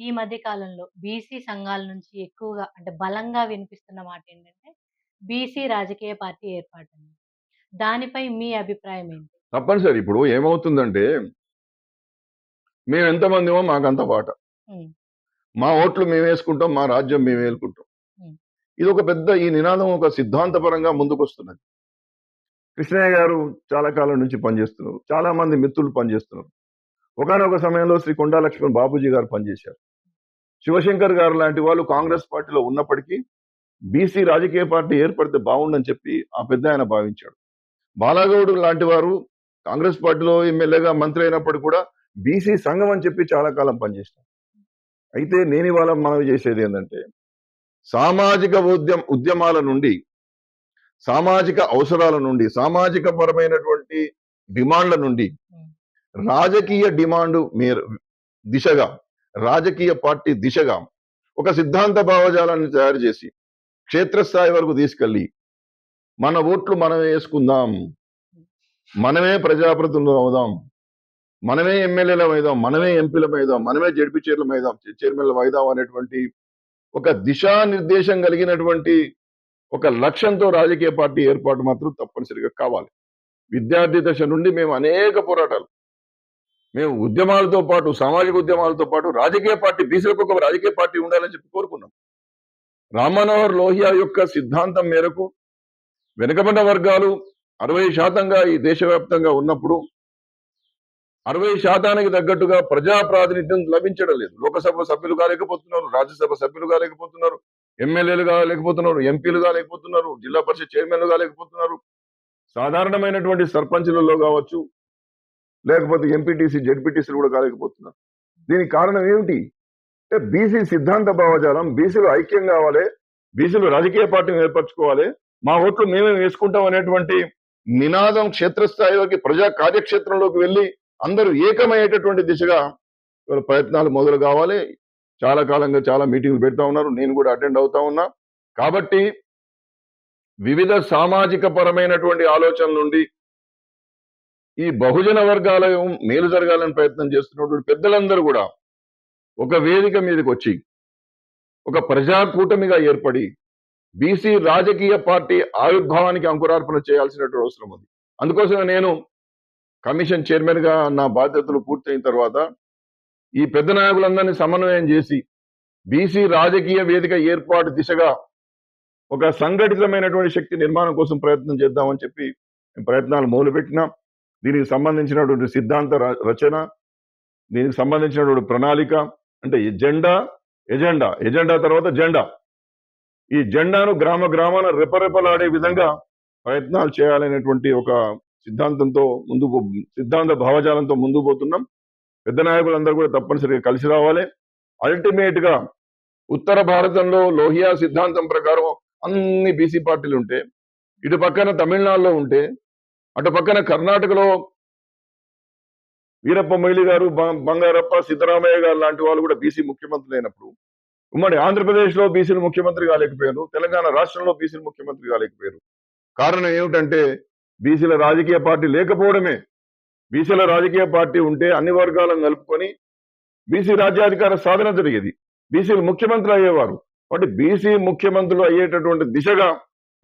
ఈ మధ్య కాలంలో బీసీ సంఘాల నుంచి ఎక్కువగా అంటే బలంగా వినిపిస్తున్న మాట ఏంటంటే బీసీ రాజకీయ పార్టీ ఏర్పాటని. దానిపై మీ అభిప్రాయం ఏంటి? తప్పనిసరి. ఇప్పుడు ఏమవుతుందంటే మేము ఎంతమందిమో మాకంత వాటా. హ్మ్. మా ఓట్లు మేమేసుకుంటాం. మా రాజ్యం మేమేలుకుంటాం. హ్మ్. ఇదొక పెద్ద ఈ నినాదం ఒక సిద్ధాంతపరంగా ముందుకొస్తున్నది. కృష్ణయ్య గారు చాలా కాలం నుంచి పనిచేస్తున్నారు. చాలా మంది మిత్రులు పనిచేస్తున్నారు. ఒకానొక సమయంలో శ్రీ కొండా లక్ష్మణ్ బాపూజీ గారు పనిచేశారు. శివశంకర్ గారు లాంటి వాళ్ళు కాంగ్రెస్ పార్టీలో ఉన్నప్పటికీ బీసీ రాజకీయ పార్టీ ఏర్పడితే బాగుండని చెప్పి ఆ పెద్దాయన భావించాడు. బాలాగౌడ్ లాంటి వారు కాంగ్రెస్ పార్టీలో ఎమ్మెల్యేగా మంత్రి అయినప్పటికి కూడా బీసీ సంఘం అని చెప్పి చాలా కాలం పనిచేశారు. అయితే నేను ఇవాళ మనవి చేసేది ఏందంటే సామాజిక ఉద్యమ ఉద్యమాల నుండి సామాజిక అవసరాల నుండి సామాజిక పరమైనటువంటి డిమాండ్ల నుండి. రాజకీయ డిమాండ్ మేర దిశగా రాజకీయ పార్టీ దిశగా ఒక సిద్ధాంత భావజాలాన్ని తయారు చేసి క్షేత్రస్థాయి వరకు తీసుకెళ్ళి మన ఓట్లు మనమే వేసుకుందాం మనమే ప్రజాప్రతినిధులు అవుదాం మనమే ఎమ్మెల్యేలు అవుదాం మనమే ఎంపీలం అవుదాం మనమే జడ్పీ చైర్లం అవుదాం చైర్మన్లు అవుదాం అనేటువంటి ఒక దిశానిర్దేశం కలిగినటువంటి ఒక లక్ష్యంతో రాజకీయ పార్టీ ఏర్పాటు మాత్రం తప్పనిసరిగా కావాలి. విద్యార్థి దశ నుండి మేము అనేక పోరాటాలు మేము ఉద్యమాలతో పాటు సామాజిక ఉద్యమాలతో పాటు రాజకీయ పార్టీ బీసీలకు ఒక రాజకీయ పార్టీ ఉండాలని చెప్పి కోరుకున్నాం. రామ్మనోహర్ లోహియా యొక్క సిద్ధాంతం మేరకు వెనుకబడిన వర్గాలు అరవై శాతంగా ఈ దేశవ్యాప్తంగా ఉన్నప్పుడు అరవై శాతానికి తగ్గట్టుగా ప్రజా ప్రాతినిధ్యం లభించడం లేదు. లోకసభ సభ్యులు కాలేకపోతున్నారు రాజ్యసభ సభ్యులు కాలేకపోతున్నారు ఎమ్మెల్యేలు కాలేకపోతున్నారు ఎంపీలు కాలేకపోతున్నారు జిల్లా పరిషత్ చైర్మన్లు కాలేకపోతున్నారు సాధారణమైనటువంటి సర్పంచులలో కావచ్చు లేకపోతే ఎంపీటీసీ జడ్పీటీసీలు కూడా కాలేకపోతున్నారు. దీనికి కారణం ఏమిటి? అంటే బీసీ సిద్ధాంత భావజాలం బీసీలు ఐక్యం కావాలి బీసీలు రాజకీయ పార్టీని ఏర్పరచుకోవాలి మా ఓట్లు మేమే వేసుకుంటాం అనేటువంటి నినాదం క్షేత్రస్థాయిలోకి ప్రజా కార్యక్షేత్రంలోకి వెళ్ళి అందరూ ఏకమయ్యేటటువంటి దిశగా ప్రయత్నాలు మొదలు కావాలి. చాలా కాలంగా చాలా మీటింగ్లు పెడతా ఉన్నారు. నేను కూడా అటెండ్ అవుతా ఉన్నా. కాబట్టి వివిధ సామాజిక పరమైనటువంటి ఆలోచనల నుండి ఈ బహుజన వర్గాల మేలు జరగాలని ప్రయత్నం చేస్తున్నటువంటి పెద్దలందరూ కూడా ఒక వేదిక మీదకి వచ్చి ఒక ప్రజాకూటమిగా ఏర్పడి బీసీ రాజకీయ పార్టీ ఆవిర్భావానికి అంకురార్పణ చేయాల్సినటువంటి అవసరం ఉంది. అందుకోసమే నేను కమిషన్ చైర్మన్గా నా బాధ్యతలు పూర్తయిన తర్వాత ఈ పెద్ద నాయకులందరినీ సమన్వయం చేసి బీసీ రాజకీయ వేదిక ఏర్పాటు దిశగా ఒక సంఘటితమైనటువంటి శక్తి నిర్మాణం కోసం ప్రయత్నం చేద్దామని చెప్పి మేము ప్రయత్నాలు మొదలుపెట్టినాం దీనికి సంబంధించినటువంటి సిద్ధాంత రచన దీనికి సంబంధించినటువంటి ప్రణాళిక అంటే ఎజెండా ఎజెండా ఎజెండా తర్వాత జెండా. ఈ జెండాను గ్రామ గ్రామాన రెపరెపలాడే విధంగా ప్రయత్నాలు చేయాలనేటువంటి ఒక సిద్ధాంతంతో ముందుకు సిద్ధాంత భావజాలంతో ముందుకు పోతున్నాం. పెద్ద నాయకులందరూ కూడా తప్పనిసరిగా కలిసి రావాలి. అల్టిమేట్గా ఉత్తర భారతంలో లోహియా సిద్ధాంతం ప్రకారం అన్ని బీసీ పార్టీలు ఉంటే ఇటు పక్కన తమిళనాడులో ఉంటే అటు పక్కన కర్ణాటకలో వీరప్ప మొయిలి గారు బంగారప్ప సిద్ధరామయ్య గారు లాంటి వాళ్ళు కూడా బీసీ ముఖ్యమంత్రులు అయినప్పుడు ఉమ్మడి ఆంధ్రప్రదేశ్లో బీసీలు ముఖ్యమంత్రి కాలేకపోయారు తెలంగాణ రాష్ట్రంలో బీసీలు ముఖ్యమంత్రి కాలేకపోయారు కారణం ఏమిటంటే బీసీల రాజకీయ పార్టీ లేకపోవడమే. బీసీల రాజకీయ పార్టీ ఉంటే అన్ని వర్గాలను కలుపుకొని బీసీ రాజ్యాధికార సాధన జరిగేది. బీసీలు ముఖ్యమంత్రులు అయ్యేవారు. కాబట్టి బీసీ ముఖ్యమంత్రులు అయ్యేటటువంటి దిశగా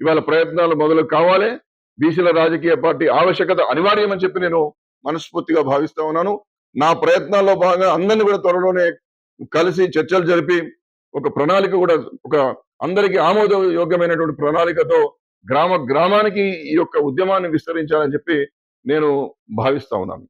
ఇవాళ ప్రయత్నాలు మొదలు కావాలి. బీసీల రాజకీయ పార్టీ ఆవశ్యకత అనివార్యమని చెప్పి నేను మనస్ఫూర్తిగా భావిస్తా ఉన్నాను. నా ప్రయత్నాల్లో భాగంగా అందరినీ కూడా త్వరలోనే కలిసి చర్చలు జరిపి ఒక ప్రణాళిక కూడా ఒక అందరికీ ఆమోదయోగ్యమైనటువంటి ప్రణాళికతో గ్రామ గ్రామానికి ఈ యొక్క ఉద్యమాన్ని విస్తరించాలని చెప్పి నేను భావిస్తా ఉన్నాను.